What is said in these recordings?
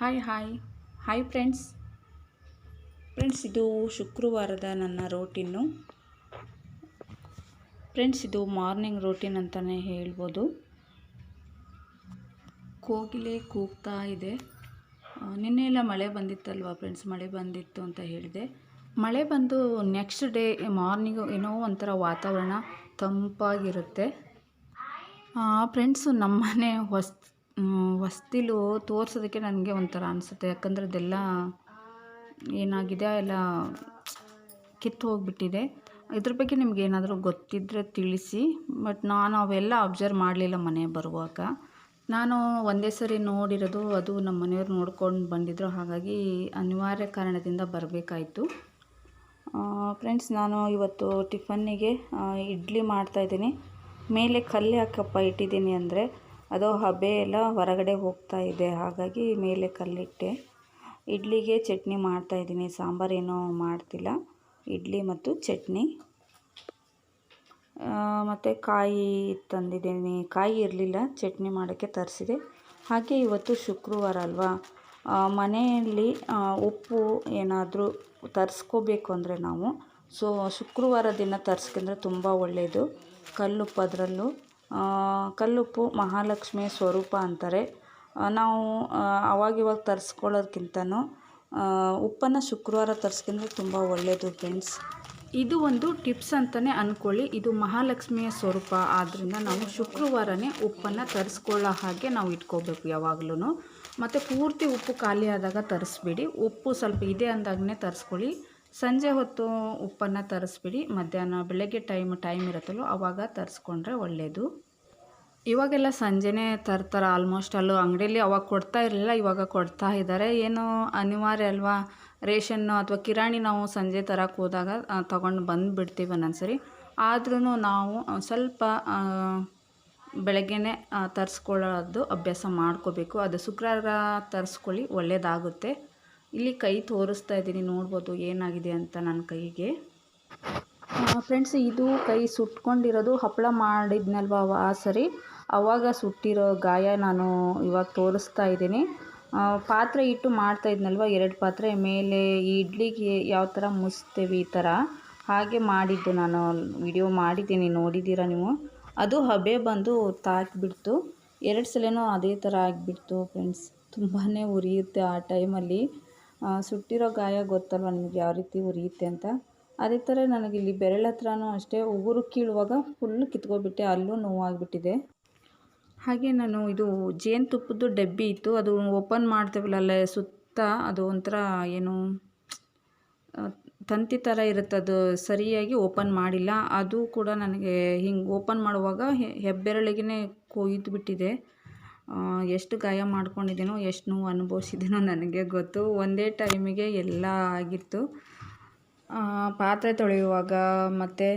Hi hi hi friends friends ಇದು ಶುಕ್ರವಾರದ ನನ್ನ ರೋಟಿನ್ನು ಫ್ರೆಂಡ್ಸ್ ಇದು ಮಾರ್ನಿಂಗ್ ರೋಟಿನ್ ಅಂತಲೇ ಹೇಳ್ಬೋದು. ಕೋಗಿಲೆ ಕೂಗ್ತಾ ಇದೆ. ನಿನ್ನೆ ಎಲ್ಲ ಮಳೆ ಬಂದಿತ್ತಲ್ವ ಫ್ರೆಂಡ್ಸ್ ಮಳೆ ಬಂದಿತ್ತು ಅಂತ ಹೇಳಿದೆ. ಮಳೆ ಬಂದು ನೆಕ್ಸ್ಟ್ ಡೇ ಮಾರ್ನಿಂಗು ಏನೋ ಒಂಥರ ವಾತಾವರಣ ತಂಪಾಗಿರುತ್ತೆ. ಫ್ರೆಂಡ್ಸು ನಮ್ಮನೆ ಹೊಸ್ ಹೊಸ್ತಿಲು ತೋರ್ಸೋದಕ್ಕೆ ನನಗೆ ಒಂಥರ ಅನಿಸುತ್ತೆ. ಯಾಕಂದರೆ ಅದೆಲ್ಲ ಏನಾಗಿದೆ, ಎಲ್ಲ ಕಿತ್ತು ಹೋಗ್ಬಿಟ್ಟಿದೆ. ಇದ್ರ ಬಗ್ಗೆ ನಿಮ್ಗೆ ಏನಾದರೂ ಗೊತ್ತಿದ್ದರೆ ತಿಳಿಸಿ. ಬಟ್ ನಾನು ಅವೆಲ್ಲ ಅಬ್ಸರ್ವ್ ಮಾಡಲಿಲ್ಲ ಮನೆ ಬರುವಾಗ. ನಾನು ಒಂದೇ ಸರಿ ನೋಡಿರೋದು, ಅದು ನಮ್ಮ ಮನೆಯವ್ರು ನೋಡ್ಕೊಂಡು ಬಂದಿದ್ದರು ಹಾಗಾಗಿ ಅನಿವಾರ್ಯ ಕಾರಣದಿಂದ ಬರಬೇಕಾಯಿತು. ಫ್ರೆಂಡ್ಸ್ ನಾನು ಇವತ್ತು ಟಿಫನ್ನಿಗೆ ಇಡ್ಲಿ ಮಾಡ್ತಾಯಿದ್ದೀನಿ ಮೇಲೆ ಕಲ್ಲು ಹಾಕಪ್ಪ ಇಟ್ಟಿದ್ದೀನಿ ಅಂದರೆ ಅದು ಹಬೆ ಎಲ್ಲ ಹೊರಗಡೆ ಹೋಗ್ತಾ ಇದೆ. ಹಾಗಾಗಿ ಮೇಲೆ ಕಲ್ಲಿಟ್ಟೆ. ಇಡ್ಲಿಗೆ ಚಟ್ನಿ ಮಾಡ್ತಾ ಮಾಡ್ತಾಯಿದ್ದೀನಿ ಸಾಂಬಾರೇನೂ ಮಾಡ್ತಿಲ್ಲ. ಇಡ್ಲಿ ಮತ್ತು ಚಟ್ನಿ. ಮತ್ತು ಕಾಯಿ ತಂದಿದ್ದೀನಿ. ಕಾಯಿ ಇರಲಿಲ್ಲ. ಚಟ್ನಿ ಮಾಡೋಕ್ಕೆ ತರಿಸಿದೆ. ಹಾಗೆ ಇವತ್ತು ಶುಕ್ರವಾರ ಅಲ್ವಾ? ಮನೆಯಲ್ಲಿ ಉಪ್ಪು ಏನಾದರೂ ತರಿಸ್ಕೋಬೇಕು ಅಂದರೆ ನಾವು. ಸೊ, ಶುಕ್ರವಾರ ದಿನ ತರಿಸ್ಕೊಂಡ್ರೆ ತುಂಬ ಒಳ್ಳೆಯದು ಕಲ್ಲುಪ್ಪು ಅದರಲ್ಲೂ. ಕಲ್ಲುಪ್ಪು ಮಹಾಲಕ್ಷ್ಮಿ ಸ್ವರೂಪ ಅಂತಾರೆ. ನಾವು ಅವಾಗಿವಾಗ ತರಿಸ್ಕೊಳ್ಳೋದ್ಕಿಂತನೂ ಉಪ್ಪನ್ನು ಶುಕ್ರವಾರ ತರಿಸ್ಕೊಂಡ್ರೆ ತುಂಬ ಒಳ್ಳೆಯದು ಫ್ರೆಂಡ್ಸ್ ಇದು ಒಂದು ಟಿಪ್ಸ್ ಅಂತಲೇ ಅಂದ್ಕೊಳ್ಳಿ ಇದು ಮಹಾಲಕ್ಷ್ಮಿಯ ಸ್ವರೂಪ. ಆದ್ದರಿಂದ ನಾವು ಶುಕ್ರವಾರನೇ ಉಪ್ಪನ್ನು ತರಿಸ್ಕೊಳ್ಳೋ ಹಾಗೆ ನಾವು ಇಟ್ಕೋಬೇಕು ಯಾವಾಗಲೂ ಮತ್ತು ಪೂರ್ತಿ ಉಪ್ಪು ಖಾಲಿ ಆದಾಗ ತರಿಸ್ಬೇಡಿ. ಉಪ್ಪು ಸ್ವಲ್ಪ ಇದೆ ಅಂದಾಗನೇ ತರಿಸ್ಕೊಳ್ಳಿ. ಸಂಜೆ ಹೊತ್ತು ಉಪ್ಪನ್ನು ತರಿಸ್ಬಿಡಿ. ಮಧ್ಯಾಹ್ನ ಬೆಳಗ್ಗೆ ಟೈಮ್ ಟೈಮ್ ಇರುತ್ತಲ್ಲೋ ಆವಾಗ ತರಿಸ್ಕೊಂಡ್ರೆ ಒಳ್ಳೆಯದು ಇವಾಗೆಲ್ಲ ಸಂಜೆನೇ ತರ್ತಾರೆ ಆಲ್ಮೋಸ್ಟ್ ಅಲ್ಲು. ಅಂಗಡಿಯಲ್ಲಿ ಅವಾಗ ಕೊಡ್ತಾ ಇರಲಿಲ್ಲ, ಇವಾಗ ಕೊಡ್ತಾ ಇದ್ದಾರೆ. ಏನು ಅನಿವಾರ್ಯ ಅಲ್ವಾ? ರೇಷನ್ನು ಅಥವಾ ಕಿರಾಣಿ ನಾವು ಸಂಜೆ ತರಕ್ಕೆ ಹೋದಾಗ ತೊಗೊಂಡು ಬಂದುಬಿಡ್ತೀವಿ ಒಂದೊಂದ್ಸರಿ. ಆದ್ರೂ ನಾವು ಸ್ವಲ್ಪ ಬೆಳಗ್ಗೆನೇ ತರಿಸ್ಕೊಳ್ಳೋದು ಅಭ್ಯಾಸ ಮಾಡ್ಕೋಬೇಕು. ಅದು ಶುಕ್ರವಾರ ತರಿಸ್ಕೊಳ್ಳಿ ಒಳ್ಳೆಯದಾಗುತ್ತೆ ಇಲ್ಲಿ ಕೈ ತೋರಿಸ್ತಾ ಇದ್ದೀನಿ, ನೋಡ್ಬೋದು ಏನಾಗಿದೆ ಅಂತ ನನ್ನ ಕೈಗೆ. ಫ್ರೆಂಡ್ಸ್ ಇದು ಕೈ ಸುಟ್ಕೊಂಡಿರೋದು ಹಪ್ಪಳ ಮಾಡಿದ್ನಲ್ವ ಆ ಸರಿ ಆವಾಗ ಸುಟ್ಟಿರೋ ಗಾಯ ನಾನು ಇವಾಗ ತೋರಿಸ್ತಾ ಇದ್ದೀನಿ. ಪಾತ್ರೆ ಇಟ್ಟು ಮಾಡ್ತಾ ಇದ್ನಲ್ವ? ಎರಡು ಪಾತ್ರೆ ಮೇಲೆ ಈ ಇಡ್ಲಿಗೆ ಯಾವ ಥರ ಮುಸ್ತೇವಿ ಈ ಥರ? ಹಾಗೆ ಮಾಡಿದ್ದು ನಾನು ವಿಡಿಯೋ ಮಾಡಿದ್ದೀನಿ, ನೋಡಿದ್ದೀರಾ ನೀವು? ಅದು ಹಬೆ ಬಂದು ತಾಕ್ಬಿಡ್ತು. ಎರಡು ಸಲನೂ ಅದೇ ಥರ ಆಗಿಬಿಡ್ತು ಫ್ರೆಂಡ್ಸ್ ತುಂಬಾ ಉರಿಯುತ್ತೆ ಆ ಟೈಮಲ್ಲಿ ಸುಟ್ಟಿರೋ ಗಾಯ ಗೊತ್ತಲ್ವ ನಿಮಗೆ ಯಾವ ರೀತಿ ಉರಿಯುತ್ತೆ ಅಂತ? ಅದೇ ಥರ ನನಗಿಲ್ಲಿ ಬೆರಳ ಹತ್ರನೂ ಅಷ್ಟೇ ಉಗುರು ಕೀಳುವಾಗ ಫುಲ್ಲು ಕಿತ್ಕೊಬಿಟ್ಟೆ, ಅಲ್ಲೂ ನೋವಾಗಿಬಿಟ್ಟಿದೆ. ಹಾಗೆ ನಾನು ಇದು ಜೇನುತುಪ್ಪದ್ದು ಡಬ್ಬಿ ಇತ್ತು, ಅದು ಓಪನ್ ಮಾಡ್ತೇವಲ್ಲ ಸುತ್ತ ಅದು ಒಂಥರ ಏನು ತಂತಿ ಥರ ಇರುತ್ತೆ, ಅದು ಸರಿಯಾಗಿ ಓಪನ್ ಮಾಡಿಲ್ಲ. ಅದು ಕೂಡ ನನಗೆ ಹಿಂಗೆ ಓಪನ್ ಮಾಡುವಾಗ ಹೆಬ್ಬೆರಳಿಗೆ ಕೊಯ್ದು ಬಿಟ್ಟಿದೆ. ಎಷ್ಟು ಗಾಯ ಮಾಡ್ಕೊಂಡಿದ್ದೀನೋ, ಎಷ್ಟು ನೋವು ಅನುಭವಿಸಿದ್ದೀನೋ ನನಗೆ ಗೊತ್ತು. ಒಂದೇ ಟೈಮಿಗೆ ಎಲ್ಲ ಆಗಿತ್ತು. ಪಾತ್ರೆ ತೊಳೆಯುವಾಗ ಮತ್ತು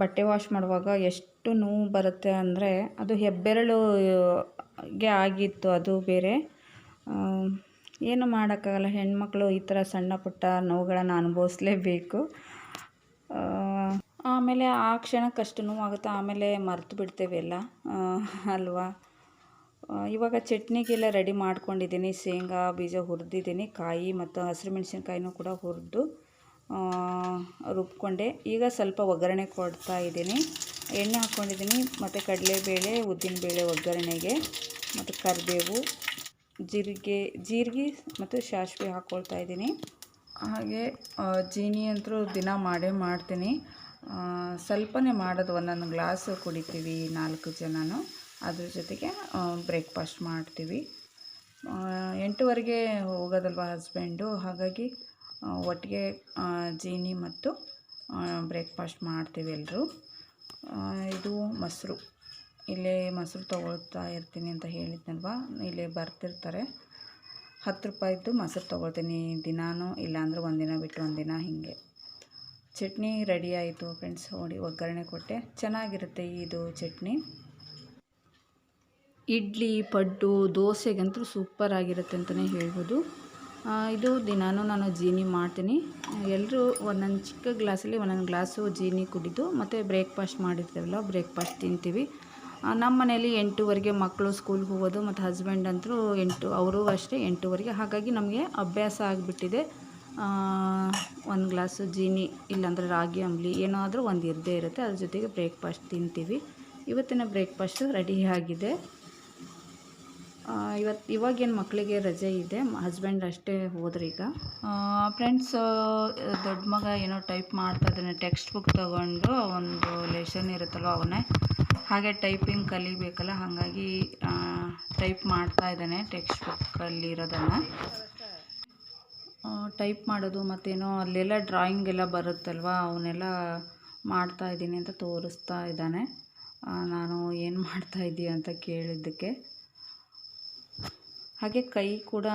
ಬಟ್ಟೆ ವಾಶ್ ಮಾಡುವಾಗ ಎಷ್ಟು ನೋವು ಬರುತ್ತೆ ಅಂದರೆ, ಅದು ಹೆಬ್ಬೆರಳು, ಗೆ ಆಗಿತ್ತು, ಅದು ಬೇರೆ. ಏನು ಮಾಡೋಕ್ಕಾಗಲ್ಲ, ಹೆಣ್ಮಕ್ಳು ಈ ಥರ ಸಣ್ಣ ಪುಟ್ಟ ನೋವುಗಳನ್ನು ಅನುಭವಿಸ್ಲೇಬೇಕು. ಆಮೇಲೆ ಆ ಕ್ಷಣಕ್ಕಷ್ಟು ನೋವಾಗುತ್ತೆ, ಆಮೇಲೆ ಮರೆತು ಬಿಡ್ತೇವೆ ಎಲ್ಲ. ಅಲ್ವಾ? ಇವಾಗ ಚಟ್ನಿಗೆಲ್ಲ ರೆಡಿ ಮಾಡ್ಕೊಂಡಿದ್ದೀನಿ. ಶೇಂಗಾ, ಬೀಜ ಹುರಿದಿದ್ದೀನಿ. ಕಾಯಿ ಮತ್ತು ಹಸಿರು ಮೆಣಸಿನ್ಕಾಯಿನೂ ಕೂಡ ಹುರಿದು ರುಬ್ಕೊಂಡೆ. ಈಗ ಸ್ವಲ್ಪ ಒಗ್ಗರಣೆ ಕೊಡ್ತಾ ಇದ್ದೀನಿ. ಎಣ್ಣೆ ಹಾಕ್ಕೊಂಡಿದ್ದೀನಿ ಮತ್ತು ಕಡಲೆಬೇಳೆ, ಉದ್ದಿನಬೇಳೆ ಒಗ್ಗರಣೆಗೆ. ಮತ್ತು ಕರಿಬೇವು, ಜೀರಿಗೆ ಜೀರಿಗೆ ಮತ್ತು ಸಾಸಿವೆ ಹಾಕ್ಕೊಳ್ತಾ ಇದ್ದೀನಿ. ಹಾಗೆ ಜೀನಿ ಅಂತೂ ದಿನ ಮಾಡೇ ಮಾಡ್ತೀನಿ. ಸ್ವಲ್ಪನೇ ಮಾಡೋದು ಒಂದೊಂದು ಗ್ಲಾಸ್ ಕುಡಿತೀವಿ ನಾಲ್ಕು ಜನನು. ಅದ್ರ ಜೊತೆಗೆ ಬ್ರೇಕ್ಫಾಸ್ಟ್ ಮಾಡ್ತೀವಿ. ಎಂಟುವರೆಗೆ ಹೋಗೋದಲ್ವ ಹಸ್ಬೆಂಡು ಹಾಗಾಗಿ ಒಟ್ಟಿಗೆ ಜೀನಿ ಮತ್ತು ಬ್ರೇಕ್ಫಾಸ್ಟ್ ಮಾಡ್ತೀವಿ ಎಲ್ಲರೂ ಇದು ಮೊಸರು. ಇಲ್ಲೇ ಮೊಸರು ತೊಗೊಳ್ತಾ ಇರ್ತೀನಿ ಅಂತ ಹೇಳಿದ್ನಲ್ವ? ಇಲ್ಲೇ ಬರ್ತಿರ್ತಾರೆ. ಹತ್ತು ರೂಪಾಯಿದ್ದು ಮೊಸರು ತೊಗೊಳ್ತೀನಿ ದಿನಾನು, ಇಲ್ಲಾಂದ್ರೆ ಒಂದಿನ ಬಿಟ್ಟು ಒಂದಿನ ಹೀಗೆ. ಚಟ್ನಿ ರೆಡಿ ಆಯಿತು ಫ್ರೆಂಡ್ಸ್. ನೋಡಿ, ಒಗ್ಗರಣೆ ಕೊಟ್ಟೆ. ಚೆನ್ನಾಗಿರುತ್ತೆ ಇದು ಚಟ್ನಿ. ಇಡ್ಲಿ, ಪಡ್ಡು, ದೋಸೆಗಂತೂ ಸೂಪರ್ ಆಗಿರುತ್ತೆ ಅಂತಲೇ ಹೇಳ್ಬೋದು. ಇದು ದಿನಾನು ನಾನು ಜೀನಿ ಮಾಡ್ತೀನಿ. ಎಲ್ಲರೂ ಒಂದೊಂದು ಚಿಕ್ಕ ಗ್ಲಾಸಲ್ಲಿ ಒಂದೊಂದು ಗ್ಲಾಸು ಜೀನಿ ಕುಡಿದು ಮತ್ತು ಬ್ರೇಕ್ಫಾಸ್ಟ್ ಮಾಡಿರ್ತೇವಲ್ಲ ಬ್ರೇಕ್ಫಾಸ್ಟ್ ತಿಂತೀವಿ. ನಮ್ಮ ಮನೇಲಿ ಎಂಟೂವರೆಗೆ ಮಕ್ಕಳು ಸ್ಕೂಲ್ಗೆ ಹೋಗೋದು ಮತ್ತು ಹಸ್ಬೆಂಡ್ ಅಂತೂ ಎಂಟು, ಅವರು ಅಷ್ಟೇ ಎಂಟೂವರೆಗೆ. ಹಾಗಾಗಿ ನಮಗೆ ಅಭ್ಯಾಸ ಆಗಿಬಿಟ್ಟಿದೆ. ಒಂದು ಗ್ಲಾಸು ಜೀನಿ, ಇಲ್ಲಾಂದರೆ ರಾಗಿ, ಅಂಬಲಿ, ಏನಾದರೂ ಒಂದು ಇರದೇ ಇರುತ್ತೆ. ಅದ್ರ ಜೊತೆಗೆ ಬ್ರೇಕ್ಫಾಸ್ಟ್ ತಿಂತೀವಿ. ಇವತ್ತಿನ ಬ್ರೇಕ್ಫಾಸ್ಟು ರೆಡಿ ಆಗಿದೆ. ಇವತ್ತು ಇವಾಗೇನು ಮಕ್ಕಳಿಗೆ ರಜೆ ಇದೆ? ಹಸ್ಬೆಂಡ್ ಅಷ್ಟೇ ಈಗ? ಫ್ರೆಂಡ್ಸ್ ದೊಡ್ಡ ಮಗ ಏನೋ ಟೈಪ್ ಮಾಡ್ತಾ ಇದ್ದಾನೆ ಟೆಕ್ಸ್ಟ್ ಬುಕ್ ತೊಗೊಂಡು ಒಂದು ಲೆಷನ್ ಇರುತ್ತಲ್ಲ ಅವನೇ? ಹಾಗೆ ಟೈಪಿಂಗ್ ಕಲಿಬೇಕಲ್ಲ, ಹಾಗಾಗಿ ಟೈಪ್ ಮಾಡ್ತಾ ಇದ್ದಾನೆ ಟೆಕ್ಸ್ಟ್ ಬುಕ್ಕಲ್ಲಿರೋದನ್ನು ಟೈಪ್ ಮಾಡೋದು ಮತ್ತೇನೋ, ಅಲ್ಲೆಲ್ಲ ಡ್ರಾಯಿಂಗ್ ಎಲ್ಲ ಬರುತ್ತಲ್ವ? ಅವನ್ನೆಲ್ಲ ಮಾಡ್ತಾ ಇದ್ದೀನಿ ಅಂತ ತೋರಿಸ್ತಾ ಇದ್ದಾನೆ ನಾನು ಏನು ಮಾಡ್ತಾ ಇದ್ದೀಯ ಅಂತ ಕೇಳಿದ್ದಕ್ಕೆ. ಹಾಗೆ ಕೈ ಕೂಡ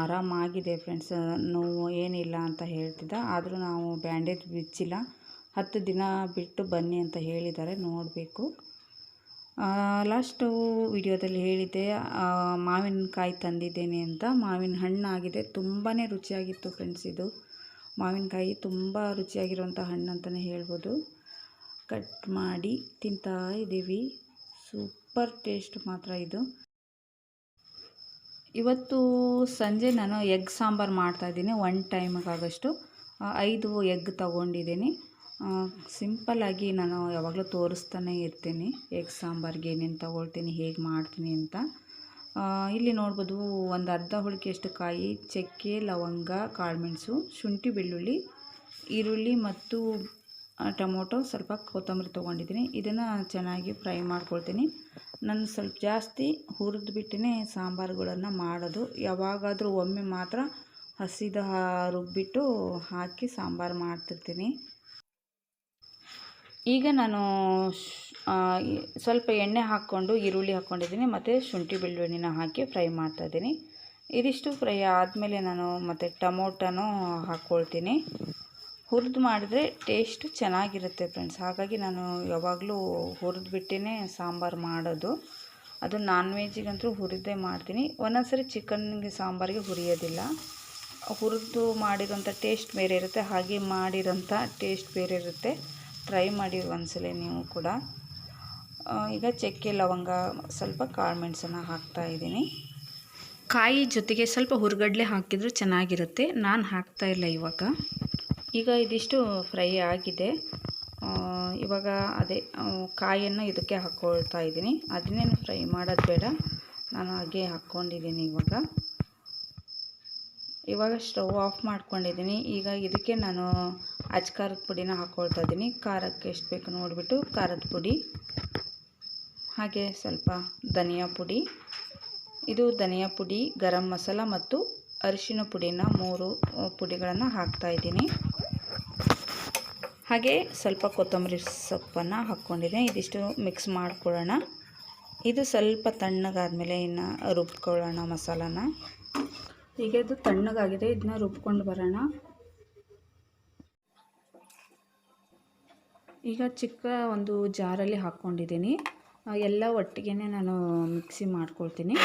ಆರಾಮಾಗಿದೆ ಫ್ರೆಂಡ್ಸ್. ನೋವು ಏನಿಲ್ಲ ಅಂತ ಹೇಳ್ತಿದ್ದ. ಆದರೂ ನಾವು ಬ್ಯಾಂಡೇಜ್ ಬಿಚ್ಚಿಲ್ಲ. ಹತ್ತು ದಿನ ಬಿಟ್ಟು ಬನ್ನಿ ಅಂತ ಹೇಳಿದ್ದಾರೆ. ನೋಡಬೇಕು. ಲಾಸ್ಟು ವಿಡಿಯೋದಲ್ಲಿ ಹೇಳಿದ್ದೆ ಮಾವಿನಕಾಯಿ ತಂದಿದ್ದೇನೆ ಅಂತ. ಮಾವಿನ ಹಣ್ಣಾಗಿದೆ. ತುಂಬಾ ರುಚಿಯಾಗಿತ್ತು ಫ್ರೆಂಡ್ಸ್ ಇದು. ಮಾವಿನಕಾಯಿ ತುಂಬ ರುಚಿಯಾಗಿರುವಂಥ ಹಣ್ಣು ಅಂತಲೇ ಹೇಳ್ಬೋದು. ಕಟ್ ಮಾಡಿ ತಿಂತಾ ಇದ್ದೀವಿ. ಸೂಪರ್ ಟೇಸ್ಟ್ ಮಾತ್ರ ಇದು. ಇವತ್ತು ಸಂಜೆ ನಾನು ಎಗ್ ಸಾಂಬಾರು ಮಾಡ್ತಾಯಿದ್ದೀನಿ ಒನ್ ಟೈಮಿಗಾಗಷ್ಟು ಐದು ಎಗ್ ತಗೊಂಡಿದ್ದೀನಿ. ಸಿಂಪಲ್ಲಾಗಿ ನಾನು ಯಾವಾಗಲೂ ತೋರಿಸ್ತಾನೆ ಇರ್ತೀನಿ. ಎಗ್ ಸಾಂಬಾರ್ಗೆ ಏನೇನು ತಗೊಳ್ತೀನಿ, ಹೇಗೆ ಮಾಡ್ತೀನಿ ಅಂತ. ಇಲ್ಲಿ ನೋಡ್ಬೋದು ಒಂದು ಅರ್ಧ ಹುಳಿಕೆಯಷ್ಟು ಕಾಯಿ, ಚಕ್ಕೆ, ಲವಂಗ ಕಾಳುಮೆಣಸು ಶುಂಠಿ, ಬೆಳ್ಳುಳ್ಳಿ, ಈರುಳ್ಳಿ ಮತ್ತು ಟೊಮೊಟೊ ಸ್ವಲ್ಪ ಕೊತ್ತಂಬರಿ ತೊಗೊಂಡಿದ್ದೀನಿ. ಇದನ್ನು ಚೆನ್ನಾಗಿ ಫ್ರೈ ಮಾಡ್ಕೊಳ್ತೀನಿ. ನಾನು ಸ್ವಲ್ಪ ಜಾಸ್ತಿ ಹುರಿದು ಬಿಟ್ಟೇ ಸಾಂಬಾರುಗಳನ್ನು ಮಾಡೋದು. ಯಾವಾಗಾದರೂ ಒಮ್ಮೆ ಮಾತ್ರ ಹಸಿದ ರುಬ್ಬಿಟ್ಟು ಹಾಕಿ ಸಾಂಬಾರು ಮಾಡ್ತಿರ್ತೀನಿ. ಈಗ ನಾನು ಸ್ವಲ್ಪ ಎಣ್ಣೆ ಹಾಕ್ಕೊಂಡು ಈರುಳ್ಳಿ ಹಾಕ್ಕೊಂಡಿದ್ದೀನಿ ಮತ್ತು ಶುಂಠಿ ಬೆಳ್ಳುಳ್ಳಿನ ಹಾಕಿ ಫ್ರೈ ಮಾಡ್ತಾಯಿದ್ದೀನಿ. ಇದಿಷ್ಟು ಫ್ರೈ ಆದಮೇಲೆ ನಾನು ಮತ್ತು ಟೊಮೊಟೊನೂ ಹಾಕ್ಕೊಳ್ತೀನಿ. ಹುರಿದು ಮಾಡಿದ್ರೆ ಟೇಸ್ಟು ಚೆನ್ನಾಗಿರುತ್ತೆ ಫ್ರೆಂಡ್ಸ್ ಹಾಗಾಗಿ ನಾನು ಯಾವಾಗಲೂ ಹುರಿದು ಹುರಿದ್ಬಿಟ್ಟೇ ಸಾಂಬಾರು ಮಾಡೋದು. ಅದು ನಾನ್ ವೆಜ್ಗಂತೂ ಹುರಿದೇ ಮಾಡ್ತೀನಿ. ಒಂದೊಂದ್ಸರಿ ಚಿಕನ್ಗೆ ಸಾಂಬಾರಿಗೆ ಹುರಿಯೋದಿಲ್ಲ. ಹುರಿದು ಮಾಡಿರೋಂಥ ಟೇಸ್ಟ್ ಬೇರೆ ಇರುತ್ತೆ. ಹಾಗೆ ಮಾಡಿರೋಂಥ ಟೇಸ್ಟ್ ಬೇರೆ ಇರುತ್ತೆ. ಟ್ರೈ ಮಾಡಿ ಒಂದ್ಸಲ ನೀವು ಕೂಡ. ಈಗ ಚಕ್ಕೆ, ಲವಂಗ ಸ್ವಲ್ಪ ಕಾಳು ಮೆಣಸನ್ನು ಹಾಕ್ತಾಯಿದ್ದೀನಿ ಕಾಯಿ ಜೊತೆಗೆ ಸ್ವಲ್ಪ ಹುರ್ಗಡ್ಲೆ ಹಾಕಿದರೂ ಚೆನ್ನಾಗಿರುತ್ತೆ. ನಾನು ಹಾಕ್ತಾಯಿಲ್ಲ ಇವಾಗ. ಈಗ ಇದಿಷ್ಟು ಫ್ರೈ ಆಗಿದೆ. ಇವಾಗ ಅದೇ ಕಾಯನ್ನು ಇದಕ್ಕೆ ಹಾಕ್ಕೊಳ್ತಾ ಇದ್ದೀನಿ. ಅದನ್ನೇನು ಫ್ರೈ ಮಾಡೋದು ಬೇಡ. ನಾನು ಹಾಗೆ ಹಾಕ್ಕೊಂಡಿದ್ದೀನಿ ಇವಾಗ. ಇವಾಗ ಸ್ಟವ್ ಆಫ್ ಮಾಡ್ಕೊಂಡಿದ್ದೀನಿ. ಈಗ ಇದಕ್ಕೆ ನಾನು ಅಚ್ ಖಾರದ ಪುಡಿನ ಹಾಕ್ಕೊಳ್ತಾ ಇದ್ದೀನಿ. ಖಾರಕ್ಕೆ ಎಷ್ಟು ಬೇಕು ನೋಡಿಬಿಟ್ಟು ಖಾರದ ಪುಡಿ, ಹಾಗೆ ಸ್ವಲ್ಪ ಧನಿಯಾ ಪುಡಿ. ಇದು ಧನಿಯಾ ಪುಡಿ, ಗರಂ ಮಸಾಲ ಮತ್ತು ಅರಿಶಿನ ಪುಡಿನ ಮೂರು ಪುಡಿಗಳನ್ನು ಹಾಕ್ತಾಯಿದ್ದೀನಿ ಹಾಗೆ ಸ್ವಲ್ಪ ಕೊತ್ತಂಬರಿ ಸೊಪ್ಪನ್ನು ಹಾಕ್ಕೊಂಡಿದ್ದೆ. ಇದಿಷ್ಟು ಮಿಕ್ಸ್ ಮಾಡ್ಕೊಳ್ಳೋಣ. ಇದು ಸ್ವಲ್ಪ ತಣ್ಣಗಾದಮೇಲೆ ಇನ್ನು ರುಬ್ಕೊಳ್ಳೋಣ ಮಸಾಲಾನ. ಈಗ ಇದು ತಣ್ಣಗಾಗಿದೆ ಇದನ್ನ ರುಬ್ಕೊಂಡು ಬರೋಣ. ಈಗ ಚಿಕ್ಕ ಒಂದು ಜಾರಲ್ಲಿ ಹಾಕ್ಕೊಂಡಿದ್ದೀನಿ. ಎಲ್ಲ ಒಟ್ಟಿಗೆ ನಾನು ಮಿಕ್ಸಿ ಮಾಡ್ಕೊಳ್ತೀನಿ.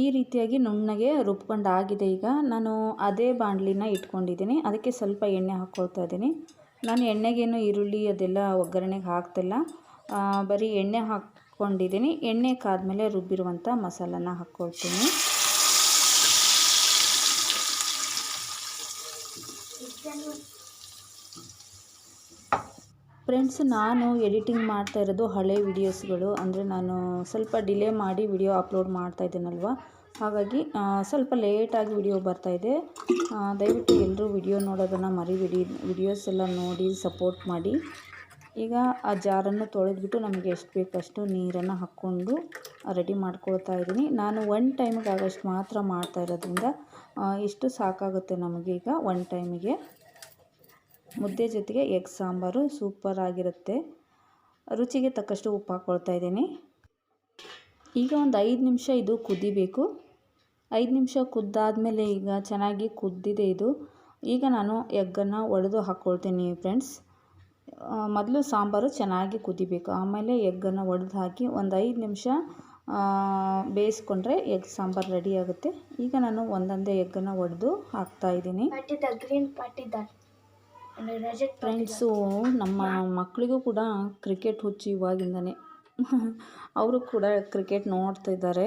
ಈ ರೀತಿಯಾಗಿ ನುಣ್ಣಗೆ ರುಬ್ಕೊಂಡಾಗಿದೆ. ಈಗ ನಾನು ಅದೇ ಬಾಣಲಿನ ಇಟ್ಕೊಂಡಿದ್ದೀನಿ. ಅದಕ್ಕೆ ಸ್ವಲ್ಪ ಎಣ್ಣೆ ಹಾಕ್ಕೊಳ್ತಾ ಇದ್ದೀನಿ. ನಾನು ಎಣ್ಣೆಗೇನು ಈರುಳ್ಳಿ ಅದೆಲ್ಲ ಒಗ್ಗರಣೆಗೆ ಹಾಕ್ತಿಲ್ಲ. ಬರೀ ಎಣ್ಣೆ ಹಾಕ್ಕೊಂಡಿದ್ದೀನಿ. ಎಣ್ಣೆ ಕಾದ ಮೇಲೆ ರುಬ್ಬಿರುವಂಥ ಮಸಾಲನ ಹಾಕ್ಕೊಳ್ತೀನಿ ಫ್ರೆಂಡ್ಸ್ ನಾನು ಎಡಿಟಿಂಗ್ ಮಾಡ್ತಾ ಇರೋದು ಹಳೆ ವಿಡಿಯೋಸ್ಗಳು ಅಂದರೆ ನಾನು ಸ್ವಲ್ಪ ಡಿಲೇ ಮಾಡಿ ವಿಡಿಯೋ ಅಪ್ಲೋಡ್ ಮಾಡ್ತಾ ಇದ್ದೀನಲ್ವ? ಹಾಗಾಗಿ ಸ್ವಲ್ಪ ಲೇಟಾಗಿ ವಿಡಿಯೋ ಬರ್ತಾಯಿದೆ ದಯವಿಟ್ಟು ಎಲ್ಲರೂ ವಿಡಿಯೋ ನೋಡೋದನ್ನು ಮರಿಬಿಡಿ. ವಿಡಿಯೋಸ್ ಎಲ್ಲ ನೋಡಿ ಸಪೋರ್ಟ್ ಮಾಡಿ. ಈಗ ಆ ಜಾರನ್ನು ತೊಳೆದ್ಬಿಟ್ಟು ನಮಗೆ ಎಷ್ಟು ಬೇಕಷ್ಟು ನೀರನ್ನು ಹಾಕ್ಕೊಂಡು ರೆಡಿ ಮಾಡ್ಕೊಳ್ತಾ ಇದ್ದೀನಿ. ನಾನು ಒನ್ ಟೈಮಿಗೆ ಆಗೋಷ್ಟು ಮಾತ್ರ ಮಾಡ್ತಾ ಇರೋದ್ರಿಂದ ಇಷ್ಟು ಸಾಕಾಗುತ್ತೆ ನಮಗೆ ಈಗ ಒನ್ ಟೈಮಿಗೆ ಮುದ್ದೆ ಜೊತೆಗೆ ಎಗ್ ಸಾಂಬಾರು ಸೂಪರಾಗಿರುತ್ತೆ ರುಚಿಗೆ ತಕ್ಕಷ್ಟು ಉಪ್ಪು ಹಾಕ್ಕೊಳ್ತಾ ಇದ್ದೀನಿ. ಈಗ ಒಂದು ಐದು ನಿಮಿಷ ಇದು ಕುದಿಬೇಕು. ಐದು ನಿಮಿಷ ಕುದ್ದಾದಮೇಲೆ ಈಗ ಚೆನ್ನಾಗಿ ಕುದ್ದಿದೆ ಇದು. ಈಗ ನಾನು ಎಗ್ಗನ್ನು ಒಡೆದು ಹಾಕ್ಕೊಳ್ತೀನಿ ಫ್ರೆಂಡ್ಸ್. ಮೊದಲು ಸಾಂಬಾರು ಚೆನ್ನಾಗಿ ಕುದಿಬೇಕು. ಆಮೇಲೆ ಎಗ್ಗನ್ನು ಒಡೆದು ಹಾಕಿ ಒಂದು ಐದು ನಿಮಿಷ ಬೇಯಿಸ್ಕೊಂಡ್ರೆ ಎಗ್ ಸಾಂಬಾರು ರೆಡಿ ಆಗುತ್ತೆ. ಈಗ ನಾನು ಒಂದೊಂದೇ ಎಗ್ಗನ್ನು ಒಡೆದು ಹಾಕ್ತಾಯಿದ್ದೀನಿ ಫ್ರೆಂಡ್ಸು ನಮ್ಮ ಮಕ್ಕಳಿಗೂ ಕೂಡ ಕ್ರಿಕೆಟ್ ಹುಚ್ಚು ಇವಾಗಿಂದನೇ. ಅವರು ಕೂಡ ಕ್ರಿಕೆಟ್ ನೋಡ್ತಾ ಇದ್ದಾರೆ.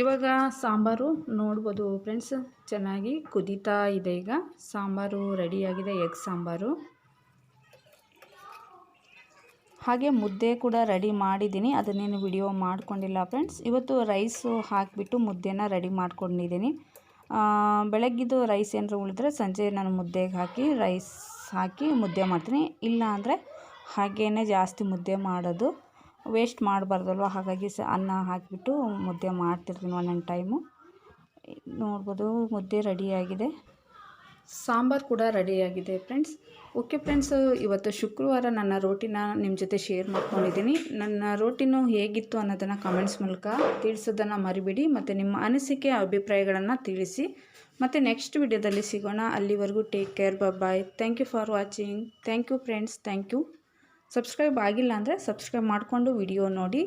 ಇವಾಗ ಸಾಂಬಾರು ನೋಡ್ಬೋದು ಫ್ರೆಂಡ್ಸ್ ಚೆನ್ನಾಗಿ ಕುದೀತಾ ಇದೆ ಈಗ. ಸಾಂಬಾರು ರೆಡಿಯಾಗಿದೆ ಎಗ್ ಸಾಂಬಾರು. ಹಾಗೆ ಮುದ್ದೆ ಕೂಡ ರೆಡಿ ಮಾಡಿದ್ದೀನಿ. ಅದನ್ನೇನು ವಿಡಿಯೋ ಮಾಡ್ಕೊಂಡಿಲ್ಲ ಫ್ರೆಂಡ್ಸ್ ಇವತ್ತು ರೈಸು ಹಾಕಿಬಿಟ್ಟು ಮುದ್ದೆನ ರೆಡಿ ಮಾಡ್ಕೊಂಡಿದ್ದೀನಿ. ಬೆಳಗ್ಗಿದ್ದು ರೈಸ್ ಏನಾರು ಉಳಿದ್ರೆ ಸಂಜೆ ನಾನು ಮುದ್ದೆಗೆ ಹಾಕಿ, ರೈಸ್ ಹಾಕಿ ಮುದ್ದೆ ಮಾಡ್ತೀನಿ. ಇಲ್ಲ ಅಂದರೆ ಹಾಗೇ ಜಾಸ್ತಿ ಮುದ್ದೆ ಮಾಡೋದು. ವೇಸ್ಟ್ ಮಾಡಬಾರ್ದಲ್ವ? ಹಾಗಾಗಿ ಸ ಅನ್ನ ಹಾಕಿಬಿಟ್ಟು ಮುದ್ದೆ ಮಾಡ್ತಿರ್ತೀನಿ ಒಂದೊಂದು ಟೈಮು ನೋಡ್ಬೋದು ಮುದ್ದೆ ರೆಡಿಯಾಗಿದೆ ಸಾಂಬಾರು ಕೂಡ ರೆಡಿಯಾಗಿದೆ ಫ್ರೆಂಡ್ಸ್ ಓಕೆ ಫ್ರೆಂಡ್ಸ್ ಇವತ್ತು ಶುಕ್ರವಾರ ನನ್ನ ರೋಟಿನ ನಿಮ್ಮ ಜೊತೆ ಶೇರ್ ಮಾಡ್ಕೊಂಡಿದ್ದೀನಿ. ನನ್ನ ರೋಟಿನು ಹೇಗಿತ್ತು ಅನ್ನೋದನ್ನು ಕಮೆಂಟ್ಸ್ ಮೂಲಕ ತಿಳಿಸೋದನ್ನು ಮರಿಬೇಡಿ ಮತ್ತು ನಿಮ್ಮ ಅನಿಸಿಕೆ, ಅಭಿಪ್ರಾಯಗಳನ್ನು ತಿಳಿಸಿ. ಮತ್ತು ನೆಕ್ಸ್ಟ್ ವಿಡಿಯೋದಲ್ಲಿ ಸಿಗೋಣ. ಅಲ್ಲಿವರೆಗೂ take care bye thank you for watching thank you friends thank you subscribe ಆಗಿಲ್ಲ ಅಂದರೆ ಸಬ್ಸ್ಕ್ರೈಬ್ ಮಾಡಿಕೊಂಡು ವಿಡಿಯೋ ನೋಡಿ.